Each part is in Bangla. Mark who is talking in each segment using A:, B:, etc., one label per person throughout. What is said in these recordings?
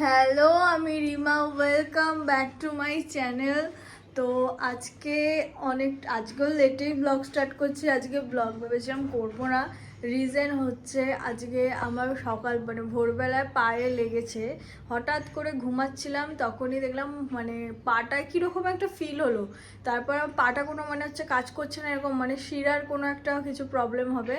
A: হ্যালো, আমি Rima. Welcome back to my channel তো আজকে অনেক, আজকেও লেটেই ব্লগ স্টার্ট করছি, আজকে ব্লগ ভেবেছিলাম করব না। রিজন হচ্ছে আজকে আমার সকাল মানে ভোরবেলায় পায়ে লেগেছে। হঠাৎ করে ঘুমাচ্ছিলাম, তখনই দেখলাম মানে পাটায় কীরকম একটা ফিল হলো। তারপর আমার পাটা কোনো মানে হচ্ছে কাজ করছে না এরকম মানে শিরার কোনো একটা কিছু প্রবলেম হবে।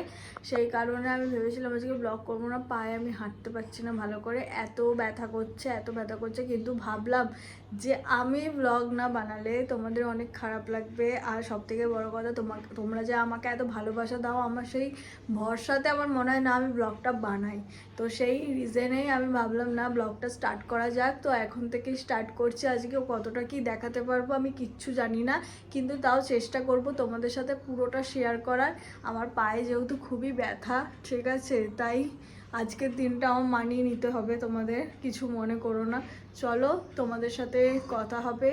A: সেই কারণে আমি ভেবেছিলাম আজকে ব্লক করব না, পায়ে আমি হাঁটতে পারছি না ভালো করে। এত ব্যথা করছে, এত ব্যথা করছে, কিন্তু ভাবলাম যে আমি ব্লগ না বানালে তোমাদের অনেক খারাপ লাগবে। আর সব থেকে বড়ো কথা তোমাকে তোমরা যে আমাকে এত ভালোবাসা দাও, আমার সেই ভরসাতে আমার মনে হয় না আমি ব্লগটা বানাই। তো সেই রিজনেই আমি ভাবলাম, না ব্লগটা স্টার্ট করা যাক। তো এখন থেকেই স্টার্ট করছি। আজকে কতটা কি দেখাতে পারব আমি কিচ্ছু জানি না। কিন্তু তাও চেষ্টা করব তোমাদের সাথে পুরোটা শেয়ার করার। আমার পায়ে যেহেতু খুবই ব্যথা, ঠিক আছে? তাই আজকের দিনটা আমার মানিয়ে নিতে হবে তোমাদের, কিছু মনে করো না। চলো, তোমাদের সাথে কথা হবে।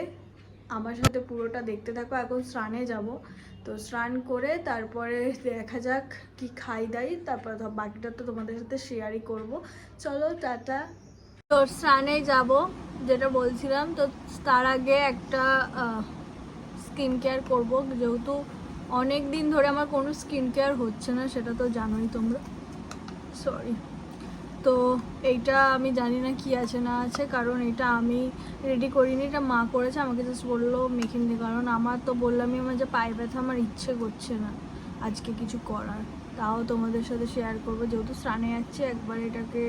A: আমার সাথে পুরোটা দেখতে থাকো, এখন স্নানে যাব। তো স্নান করে তারপরে দেখা যাক কি খাই দাই, তারপর বাকিটা তো তোমাদের সাথে শেয়ারই করব। চলো, টাটা। তো স্নানে যাব, যেটা বলছিলাম, তো তার আগে একটা স্কিন কেয়ার করব। যেহেতু অনেক দিন ধরে আমার কোনো স্কিন কেয়ার হচ্ছে না, সেটা তো জানোই তোমরা। সরি তো এইটা আমি জানি না কি আছে, না আছে, কারণ এটা আমি রেডি করিনি, এটা মা করেছে, আমাকে জাস্ট বলল মেখে নিতে, কারণ আমার তো বললামই আমার যে পায়ে ব্যথা আমার ইচ্ছে করছে না আজকে কিছু করার। তাও তোমাদের সাথে শেয়ার করব, যেহেতু স্নানে যাচ্ছে, একবার এটাকে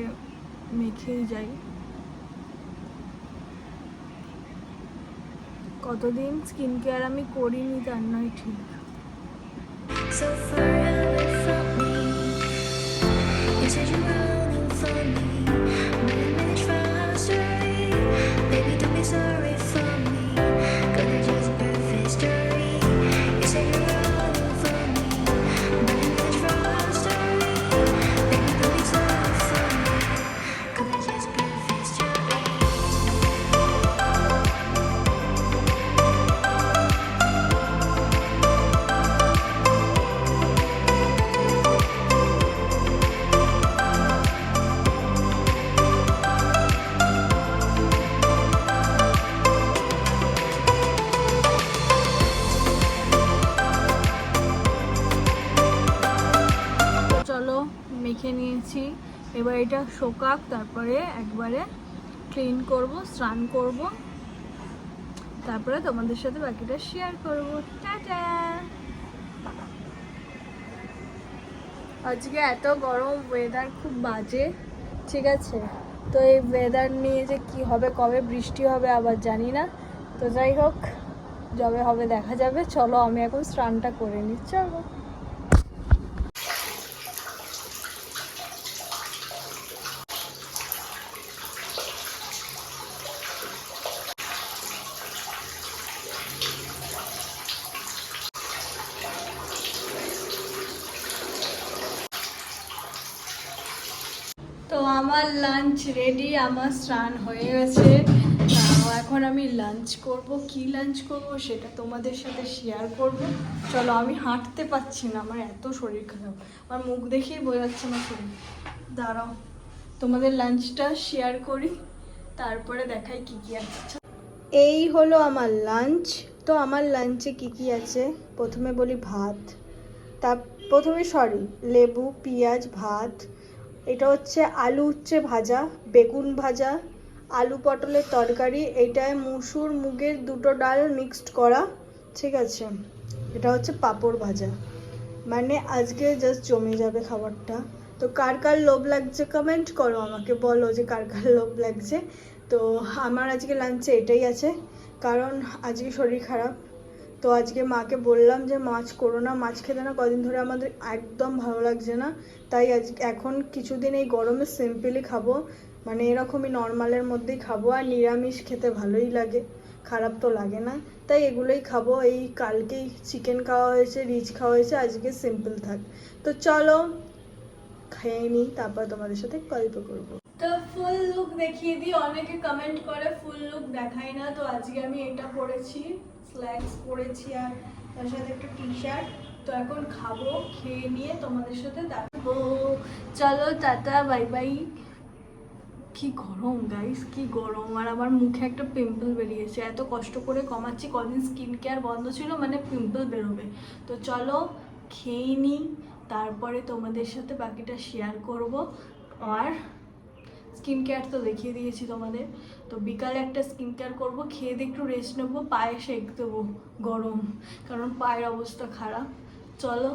A: মেখেই যাই। কতদিন স্কিন কেয়ার আমি করিনি, তার নয় ঠিক। নিয়েছি। এবার এটা শোকাক, তারপরে একবারে ক্লিন করব, স্নান করব। তারপরে তোমাদের সাথে বাকিটা শেয়ার করব। টাটা! আজকে এত গরম ওয়েদার খুব বাজে, ঠিক আছে? তো এই ওয়েদার নিয়ে যে কি হবে, কবে বৃষ্টি হবে আবার জানি না। তো যাই হোক, যবে হবে দেখা যাবে। চলো, আমি এখন স্নানটা করে নিই। চলো! তো আমার লাঞ্চ রেডি আমার স্নান হয়ে গেছে। এখন আমি লাঞ্চ করব, কি লাঞ্চ করব সেটা তোমাদের সাথে শেয়ার করব। চলো, আমি হাঁটতে পারছি না, আমার এত শরীর খারাপ। আমার মুখ দেখেই বোঝাচ্ছে না শরীর। দাঁড়াও, তোমাদের লাঞ্চটা শেয়ার করি, তারপরে দেখাই কি কি আছে। এই হলো আমার লাঞ্চ তো আমার লাঞ্চে কি কি আছে? প্রথমে বলি ভাত তা প্রথমে সরি লেবু, পেঁয়াজ, ভাত এটা হচ্ছে আলু উচ্ছে ভাজা, বেগুন ভাজা, আলু পটলের তরকারি এইটায় মুসুর মুগের দুটো ডাল মিক্সড করা, ঠিক আছে? এটা হচ্ছে পাঁপড় ভাজা। মানে আজকে জাস্ট জমে যাবে খাবারটা। তো কার কার লোভ লাগছে কমেন্ট করো আমাকে, বলো যে কার কার লোভ লাগছে। তো আমার আজকে লাঞ্চে এটাই আছে। কারণ আজকে শরীর খারাপ। তো আজকে মাকে বললাম যে, মাছ করো না, মাছ খেতে না, কদিন ধরে আমাদের একদম ভালো লাগছে না। তাই আজ, এখন কিছুদিন এই গরমে সিম্পলি খাব। মানে এরকমই নর্মালের মধ্যেই খাব। আর নিরামিষ খেতে ভালোই লাগে, খারাপ তো লাগে না। তাই এগুলোই খাব। এই কালকেই চিকেন খাওয়া হয়েছে, রিচ খাওয়া হয়েছে, আজকে সিম্পল থাক। তো চলো, খেয়ে নিই তারপর তোমাদের সাথে গল্প করব। তো ফুল লুক দেখিয়ে দিই। অনেকে কমেন্ট করে ফুল লুক দেখাই না। তো আজকে আমি এটা পরেছি স্ল্যাক্স পরেছি আর তার সাথে একটা টি শার্ট তো এখন খাব, খেয়ে নিয়ে তোমাদের সাথে দেখব চলো, টাটা বাই বাই কি গরম গাইস কি গরম। আর আমার মুখে একটা পিম্পল বেরিয়েছে। এত কষ্ট করে কমাচ্ছি, কদিন স্কিন কেয়ার বন্ধ ছিল মানে পিম্পল বেরোবে। তো চলো, খেয়ে নিই। তারপরে তোমাদের সাথে বাকিটা শেয়ার করব। আর স্কিন কেয়ার তো দেখিয়ে দিয়েছি তোমাদের। তো বিকালে একটা স্কিন কেয়ার করব, খেয়ে দিয়ে একটু রেস্ট নেব, পায়ে সেক দেবো গরম, কারণ পায়ের অবস্থা খারাপ। চলো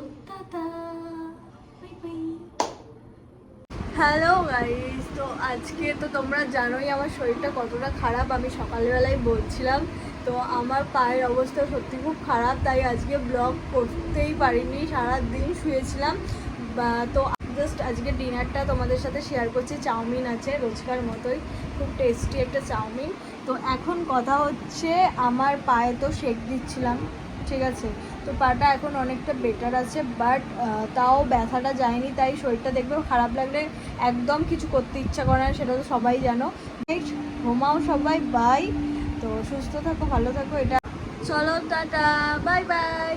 A: হ্যালো গাইস তো আজকে তো তোমরা জানোই আমার শরীরটা কতটা খারাপ, আমি সকালবেলায় বলছিলাম। তো আমার পায়ের অবস্থা সত্যি খুব খারাপ, তাই আজকে ব্লগ করতেই পারিনি সারা দিন শুয়েছিলাম। বা, তো জাস্ট আজকে ডিনারটা তোমাদের সাথে শেয়ার করছি। চাউমিন আছে, রোজকার মতোই। খুব টেস্টি একটা চাউমিন। তো এখন কথা হচ্ছে, আমার পায়ে তো শেক দিচ্ছিলাম, ঠিক আছে? তো পাটা এখন অনেকটা বেটার আছে বাট তাও ব্যথাটা যায়নি, তাই শরীরটা দেখবে খারাপ লাগলে একদম কিছু করতে ইচ্ছা করে না, সেটা তো সবাই জানো। ঘুমাও সবাই বাই তো সুস্থ থাকো, ভালো থাকো, এটা চলো, টাটা বাই বাই